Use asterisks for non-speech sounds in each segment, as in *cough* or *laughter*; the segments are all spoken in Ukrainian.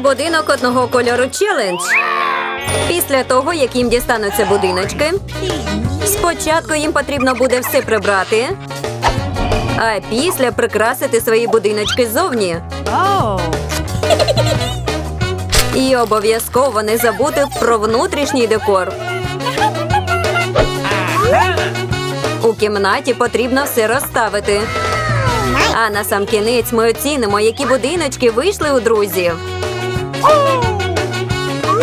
Будинок одного кольору челендж. Після того, як їм дістануться будиночки, спочатку їм потрібно буде все прибрати, а після прикрасити свої будиночки ззовні. І обов'язково не забути про внутрішній декор. У кімнаті потрібно все розставити. А на сам кінець ми оцінимо, які будиночки вийшли у друзів.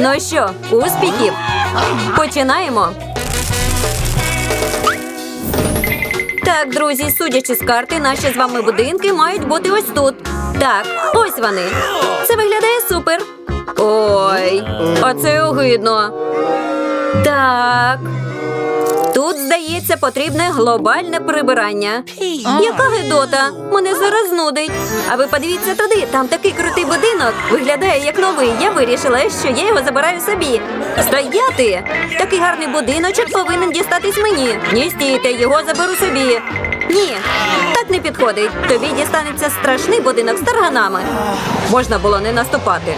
Ну що, успіхів? Починаємо. Так, друзі, судячи з карти, наші з вами будинки мають бути ось тут. Так, ось вони. Це виглядає супер. Ой, а це огидно. Так. Тут, здається, потрібне глобальне прибирання. Яка гидота? Мене зараз нудить. А ви подивіться туди, там такий крутий будинок. Виглядає як новий. Я вирішила, що я його забираю собі. Стояти! Такий гарний будиночок повинен дістатись мені. Ні, стійте, його заберу собі. Ні, так не підходить. Тобі дістанеться страшний будинок з тарганами. Можна було не наступати.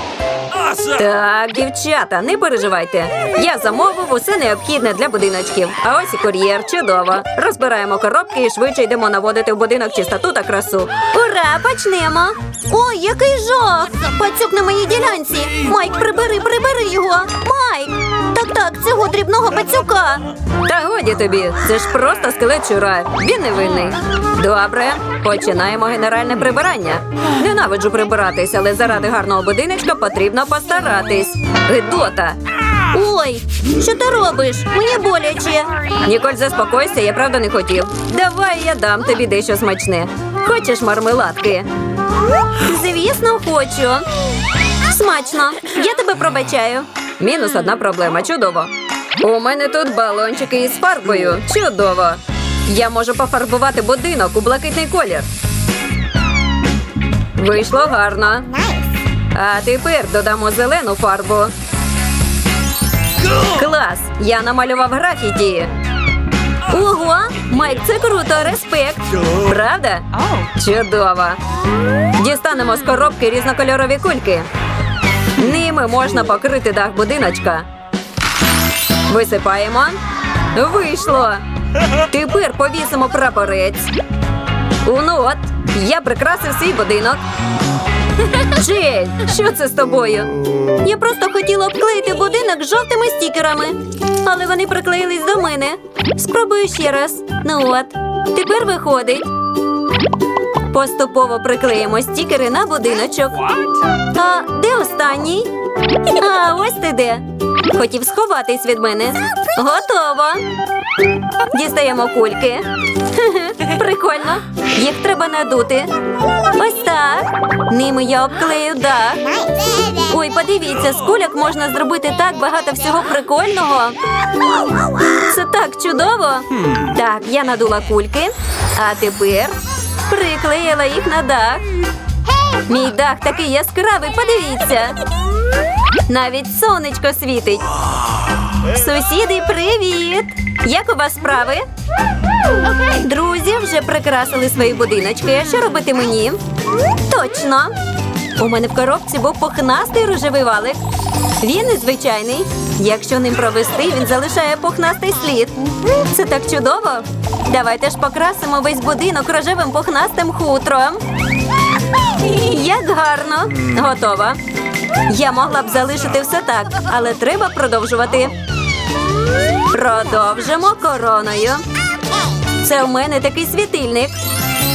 Так, дівчата, не переживайте. Я замовив усе необхідне для будиночків. А ось і кур'єр, чудово. Розбираємо коробки і швидше йдемо наводити в будинок чистоту та красу. Ура, почнемо! Ой, який жах! Пацюк на моїй ділянці. Майк, прибери, прибери його. Майк! Так, так, цього дрібного пацюка. Та годі тобі, це ж просто скелет чура. Він невинний. Добре, починаємо генеральне прибирання. Ненавиджу прибиратись, але заради гарного будиночка потрібно постаратись. Гидота. Ой, що ти робиш? Мені боляче. Ніколь, заспокойся, я правда не хотів. Давай я дам тобі дещо смачне. Хочеш мармеладки? Звісно, хочу. Смачно. Я тебе пробачаю. Мінус одна проблема. Чудово. У мене тут балончики із фарбою. Чудово. Я можу пофарбувати будинок у блакитний колір. Вийшло гарно. А тепер додамо зелену фарбу. Клас! Я намалював графіті. Ого, Майк, це круто, респект. Правда? Чудово. Дістанемо з коробки різнокольорові кульки. Ними можна покрити дах будиночка. Висипаємо. Вийшло. Тепер повісимо прапорець. Ну от, я прикрасив свій будинок. Джей, що це з тобою? Я просто хотіла обклеїти будинок жовтими стікерами, але вони приклеїлись до мене. Спробую ще раз. Ну от, тепер виходить. Поступово приклеїмо стікери на будиночок. А де останній? А ось ти де. Хотів сховатись від мене. Готово. Дістаємо кульки. *laughs* Прикольно. Їх треба надути. Ось так. Ними я обклею дах. Ой, подивіться, з кульок можна зробити так багато всього прикольного. Це так чудово. Так, я надула кульки, а тепер приклеїла їх на дах. Мій дах такий яскравий, подивіться. Навіть сонечко світить. Сусіди, привіт! Як у вас справи? Друзі вже прикрасили свої будиночки. Що робити мені? Точно. У мене в коробці був пухнастий рожевий валик. Він незвичайний. Якщо ним провести, він залишає пухнастий слід. Це так чудово. Давайте ж покрасимо весь будинок рожевим пухнастим хутром. Як гарно. Готово. Я могла б залишити все так, але треба продовжувати. Продовжимо короною. Це в мене такий світильник.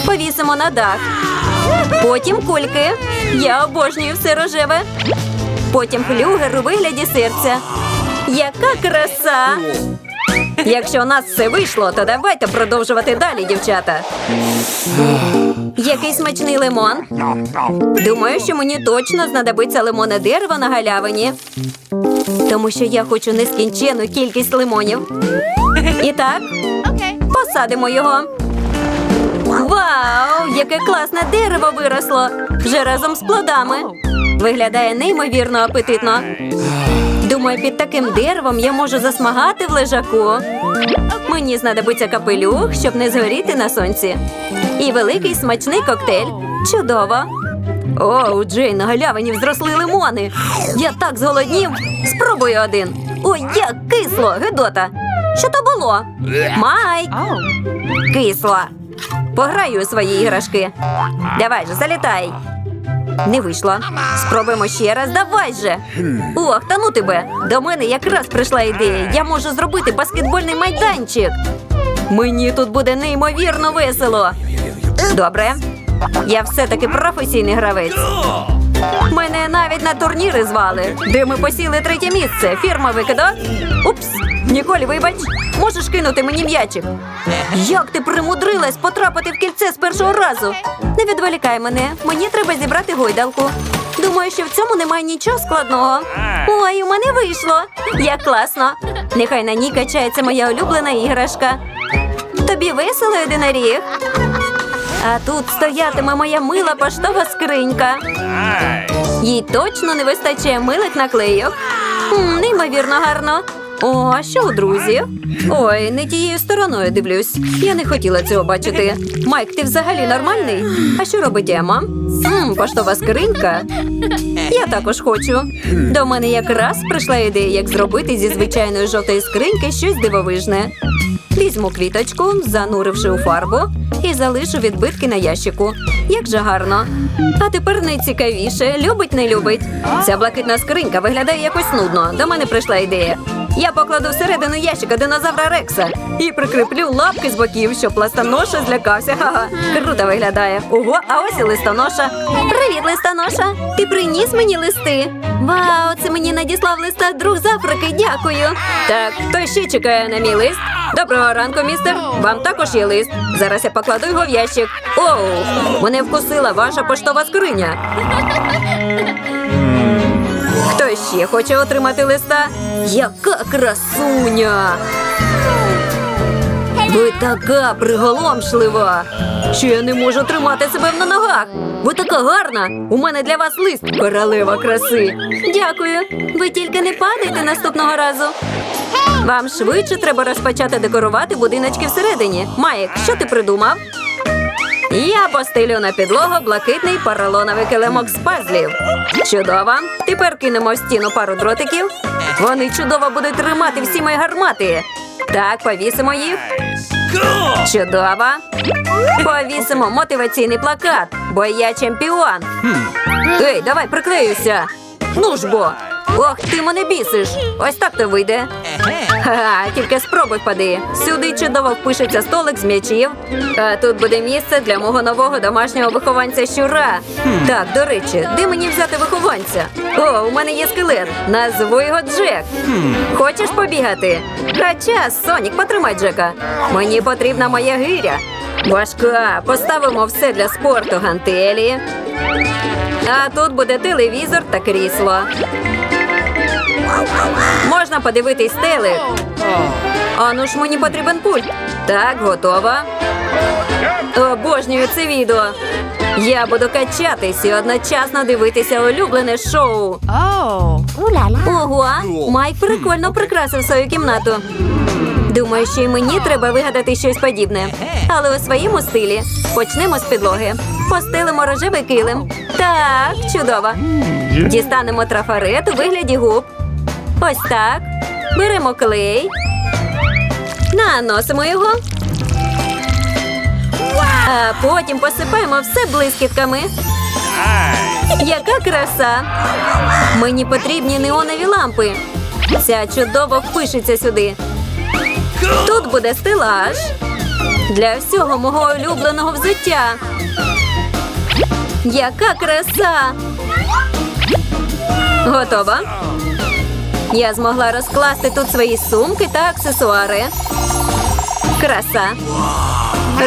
Повісимо на дах. Потім кульки. Я обожнюю все рожеве. Потім флюгер у вигляді серця. Яка краса! Якщо у нас все вийшло, то давайте продовжувати далі, дівчата. Який смачний лимон. Думаю, що мені точно знадобиться лимонне дерево на галявині. Тому що я хочу нескінченну кількість лимонів. І так, посадимо його. Вау! Яке класне дерево виросло! Вже разом з плодами. Виглядає неймовірно апетитно. Думаю, під таким деревом я можу засмагати в лежаку. Мені знадобиться капелюх, щоб не згоріти на сонці. І великий смачний коктейль. Чудово. О, у Джей на галявині взросли лимони. Я так зголоднів. Спробую один. Ой, як кисло, Гедота. Що то було? Майк. Кисло. Пограю у свої іграшки. Давай же, залітай. Не вийшло. Спробуємо ще раз, давай же. Ох, та ну тебе. До мене якраз прийшла ідея. Я можу зробити баскетбольний майданчик. Мені тут буде неймовірно весело. Добре. Я все-таки професійний гравець. Мене навіть на турніри звали, де ми посіли третє місце. Фірма викида. Упс. Ніколі, вибач, можеш кинути мені м'ячик. Як ти примудрилась потрапити в кільце з першого разу? Не відволікай мене, мені треба зібрати гойдалку. Думаю, що в цьому немає нічого складного. Ой, у мене вийшло. Як класно. Нехай на ній качається моя улюблена іграшка. Тобі весело, єдиноріг? А тут стоятиме моя мила поштова скринька. Їй точно не вистачає милих наклейок. Неймовірно гарно. О, а що у друзів? Ой, не тією стороною дивлюсь. Я не хотіла цього бачити. Майк, ти взагалі нормальний? А що робить Ема? Мм, поштова скринька. Я також хочу. До мене якраз прийшла ідея, як зробити зі звичайної жовтої скриньки щось дивовижне. Візьму квіточку, зануривши у фарбу, і залишу відбитки на ящику. Як же гарно. А тепер найцікавіше любить, не любить. Ця блакитна скринька виглядає якось нудно. До мене прийшла ідея. Я покладу всередину ящика динозавра Рекса і прикріплю лапки з боків, щоб листоноша злякався. Ха-ха. Круто виглядає. Ого, а ось і листоноша. Привіт, листоноша. Ти приніс мені листи. Вау, це мені надіслав листа друг з Африки. Дякую. Так, хто ще чекає на мій лист? Доброго ранку, містер. Вам також є лист. Зараз я покладу його в ящик. Оу, мене вкусила ваша поштова скриня. Ще хоче отримати листа? Яка красуня! Ви така приголомшлива, що я не можу тримати себе на ногах. Ви така гарна. У мене для вас лист, королева краси. Дякую. Ви тільки не падайте наступного разу. Вам швидше треба розпочати декорувати будиночки всередині. Майк, що ти придумав? Я постелю на підлогу блакитний поролоновий килимок з пазлів. Чудово. Тепер кинемо в стіну пару дротиків. Вони чудово будуть тримати всі мої гармати. Так, повісимо їх. Чудово. Повісимо мотиваційний плакат, бо я чемпіон. Ей, давай приклеюся. Ну ж бо. Ох, ти мене бісиш. Ось так то вийде. Ха, тільки спробуй впади. Сюди чудово впишеться столик з м'ячів. А тут буде місце для мого нового домашнього вихованця щура. Так, до речі, де мені взяти вихованця? О, у мене є скелет. Назву його Джек. Хочеш побігати? Хоча, Сонік, потримай Джека. Мені потрібна моя гиря. Важка, поставимо все для спорту гантелі. А тут буде телевізор та крісло. Можна подивитись телек. А ну ж мені потрібен пульт. Так, готова. Обожнюю це відео. Я буду качатись і одночасно дивитися улюблене шоу. Ого, Майк прикольно прикрасив свою кімнату. Думаю, що й мені треба вигадати щось подібне. Але у своєму стилі почнемо з підлоги. Постелимо рожевий килим. Так, чудово. Дістанемо трафарет у вигляді губ. Ось так. Беремо клей. Наносимо його. А потім посипаємо все блискітками. Яка краса! Мені потрібні неонові лампи. Ця чудово впишеться сюди. Тут буде стелаж для всього мого улюбленого взуття. Яка краса! Готова? Я змогла розкласти тут свої сумки та аксесуари. Краса.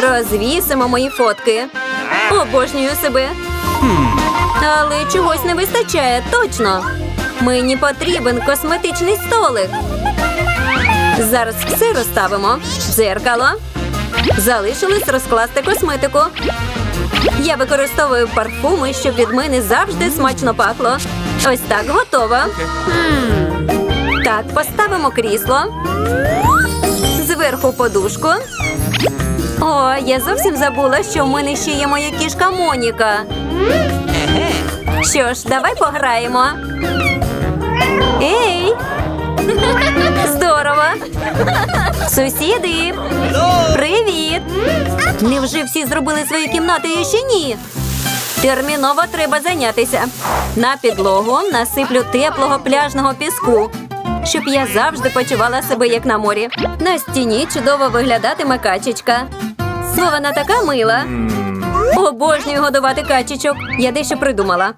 Розвісимо мої фотки. Обожнюю себе. Але чогось не вистачає, точно. Мені потрібен косметичний столик. Зараз все розставимо. Дзеркало. Залишилось розкласти косметику. Я використовую парфуми, щоб від мене завжди смачно пахло. Ось так готово. Так, поставимо крісло. Зверху подушку. О, я зовсім забула, що в мене ще є моя кішка Моніка. Що ж, давай пограємо. Ей! Здорово! Сусіди! Привіт! Невже всі зробили свої кімнати і ще ні? Терміново треба зайнятися. На підлогу насиплю теплого пляжного піску, щоб я завжди почувала себе як на морі. На стіні чудово виглядатиме качечка. Вона така мила. Обожнюю годувати качечок. Я дещо придумала.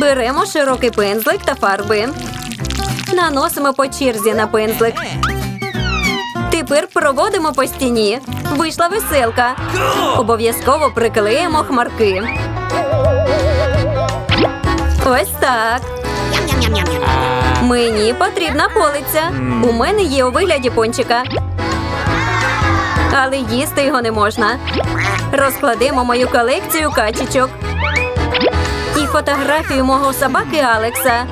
Беремо широкий пензлик та фарби. Наносимо по черзі на пензлик. Тепер проводимо по стіні. Вийшла веселка. Обов'язково приклеїмо хмарки. Ось так. Мені потрібна полиця. У мене є у вигляді пончика. Але їсти його не можна. Розкладемо мою колекцію качечок. І фотографію мого собаки Алекса.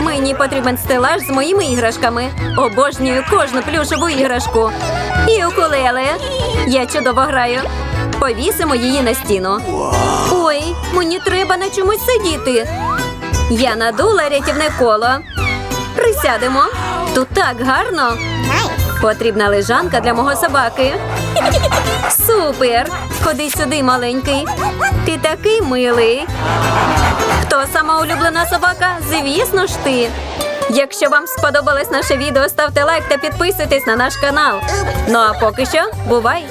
Мені потрібен стелаж з моїми іграшками. Обожнюю кожну плюшеву іграшку. І укулеле. Я чудово граю. Повісимо її на стіну. Ой, мені треба на чомусь сидіти. Я надула рятівне коло. Присядемо. Тут так гарно. Потрібна лежанка для мого собаки. Супер! Ходи сюди, маленький. Ти такий милий. Хто сама улюблена собака? Звісно ж ти. Якщо вам сподобалось наше відео, ставте лайк та підписуйтесь на наш канал. Ну а поки що, бувай!